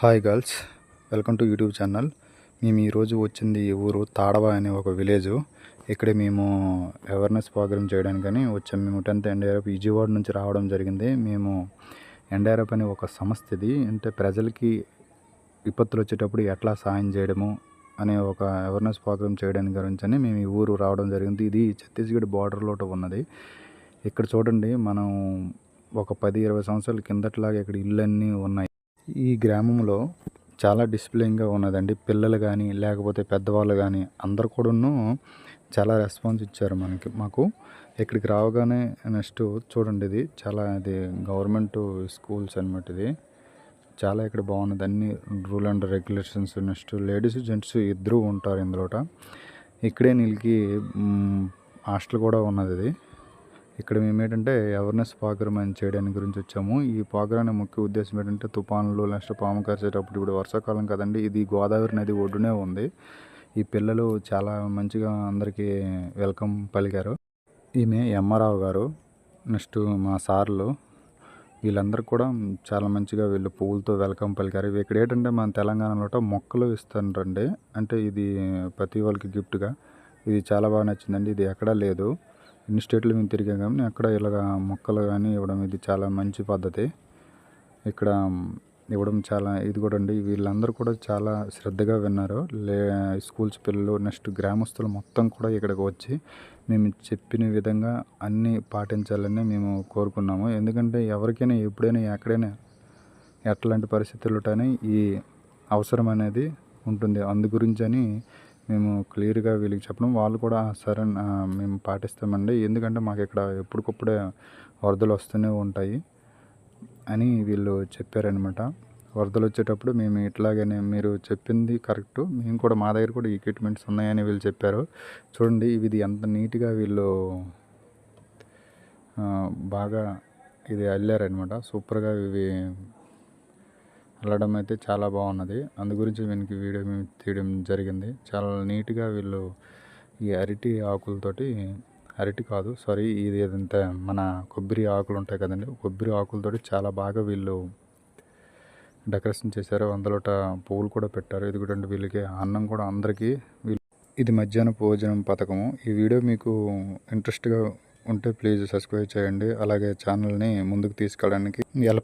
Hi girls welcome to YouTube channel. మేము ఈరోజు వచ్చింది ఊరు తాడవ అనే ఒక విలేజ్. ఇక్కడ మేము అవేర్నెస్ ప్రోగ్రామ్ చేయడానికని వచ్చాము మేము టెన్త్ ఎన్డీఆర్ఎఫ్ విజయవాడ నుంచి రావడం జరిగింది. మేము ఎన్డీఆర్ఎఫ్ అనే ఒక సంస్థ ఇది అంటే ప్రజలకి విపత్తులు వచ్చేటప్పుడు ఎట్లా సాయం చేయడము అనే ఒక అవేర్నెస్ ప్రోగ్రామ్ చేయడానికి గురించి అని మేము ఈ ఊరు రావడం జరిగింది. ఇది ఛత్తీస్గఢ్ బార్డర్లో ఉన్నది. ఇక్కడ చూడండి మనం ఒక పది ఇరవై సంవత్సరాల కిందట్లాగా ఇక్కడ ఇళ్ళన్నీ ఉన్నాయి. ఈ గ్రామంలో చాలా డిసిప్లిన్గా ఉన్నదండి. పిల్లలు కానీ లేకపోతే పెద్దవాళ్ళు కానీ అందరు కూడాను చాలా రెస్పాన్స్ ఇచ్చారు మనకి. మాకు ఇక్కడికి రావగానే నెక్స్ట్ చూడండి ఇది. చాలా ఇది గవర్నమెంట్ స్కూల్స్ అనమాట ఇది. చాలా ఇక్కడ బాగున్నది. అన్ని rule and regulations next ladies gents ఇద్దరు ఉంటారు ఇందులోట. ఇక్కడే నీళ్ళకి హాస్టల్ కూడా ఉన్నది ఇది. ఇక్కడ మేము ఏంటంటే అవేర్నెస్ ప్రోగ్రామ్ అని చేయడానికి గురించి వచ్చాము. ఈ ప్రోగ్రామ్ ముఖ్య ఉద్దేశం ఏంటంటే తుఫాన్లు నెక్స్ట్ పాము కరిచేటప్పుడు ఇప్పుడు వర్షాకాలం కదండి ఇది గోదావరి నది ఒడ్డునే ఉంది. ఈ పిల్లలు చాలా మంచిగా అందరికీ వెల్కమ్ పలికారు. ఈమె ఎమ్మారావు గారు నెక్స్ట్ మా సార్లు. వీళ్ళందరూ కూడా చాలా మంచిగా వీళ్ళు పువ్వులతో వెల్కమ్ పలికారు. ఇవి ఇక్కడ ఏంటంటే మన తెలంగాణలో మొక్కలు ఇస్తారండి అంటే ఇది ప్రతి వాళ్ళకి గిఫ్ట్గా ఇది చాలా బాగా నచ్చిందండి ఇది ఎక్కడా లేదు. ఎన్ని స్టేట్లు మేము తిరిగాం కానీ అక్కడ ఇలాగ మొక్కలు కానీ ఇవ్వడం ఇది చాలా మంచి పద్ధతి. ఇక్కడ ఇవ్వడం చాలా ఇది కూడా అండి. వీళ్ళందరూ కూడా చాలా శ్రద్ధగా విన్నారు. లే స్కూల్స్ పిల్లలు నెక్స్ట్ గ్రామస్తులు మొత్తం కూడా ఇక్కడికి వచ్చి మేము చెప్పిన విధంగా అన్నీ పాటించాలని మేము కోరుకున్నాము. ఎందుకంటే ఎవరికైనా ఎప్పుడైనా ఎక్కడైనా ఎట్లాంటి పరిస్థితులుంటేనే ఈ అవసరం అనేది ఉంటుంది. అందు గురించి అని మేము క్లియర్గా వీళ్ళకి చెప్పడం వాళ్ళు కూడా సరే మేము పాటిస్తామండి. ఎందుకంటే మాకు ఇక్కడ ఎప్పటికప్పుడే వరదలు వస్తూనే ఉంటాయి అని వీళ్ళు చెప్పారనమాట వరదలు వచ్చేటప్పుడు మేము ఇట్లాగనే మీరు చెప్పింది కరెక్ట్. మేము కూడా మా దగ్గర కూడా ఎక్విప్మెంట్స్ ఉన్నాయని వీళ్ళు చెప్పారు. చూడండి ఇది ఎంత నీట్గా వీళ్ళు బాగా ఇది అల్లారనమాట సూపర్గా ఇవి అల్లడం అయితే చాలా బాగున్నది. అందు గురించి వీనికి వీడియో మేము తీయడం జరిగింది. చాలా నీట్గా వీళ్ళు ఈ అరటి ఆకులతోటి అరటి కాదు సారీ ఇది ఏదంటే మన కొబ్బరి ఆకులు ఉంటాయి కదండి కొబ్బరి ఆకులతోటి చాలా బాగా వీళ్ళు డెకరేషన్ చేశారు. అందులోట పువ్వులు కూడా పెట్టారు. ఇది కూడా వీళ్ళకి అన్నం కూడా అందరికీ వీళ్ళు ఇది మధ్యాహ్న భోజనం పథకము. ఈ వీడియో మీకు ఇంట్రెస్ట్గా ఉంటే ప్లీజ్ సబ్స్క్రైబ్ చేయండి. అలాగే ఛానల్ని ముందుకు తీసుకెళ్ళడానికి ఎలా